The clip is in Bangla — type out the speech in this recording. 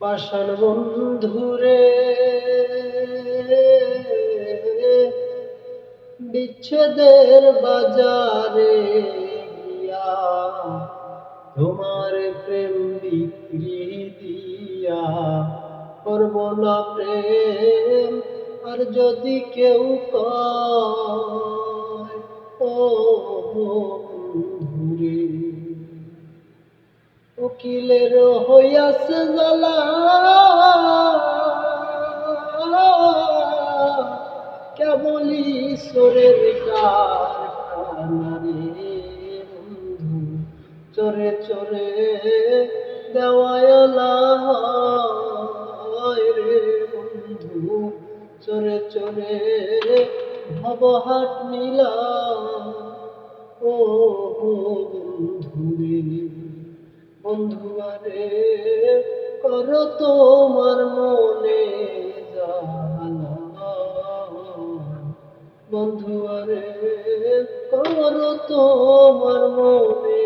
পাষাণ বন্ধুরে। বিচ্ছেদের বাজারে তোমার প্রেম বিক্রি দিয়া করব না প্রেম, আর যদি কেউ কয়, ও বন্ধুরে উকিলের হইয়াছে জ্বালা। কেবলি সরের কারখানারে বন্ধু, চরে চরে দেওয়ায়লা রে বন্ধু, চরে চরে ভবহাট নীলা বন্ধু আরে কর তোমার মনে বন্ধু আরে কর তোমার মনে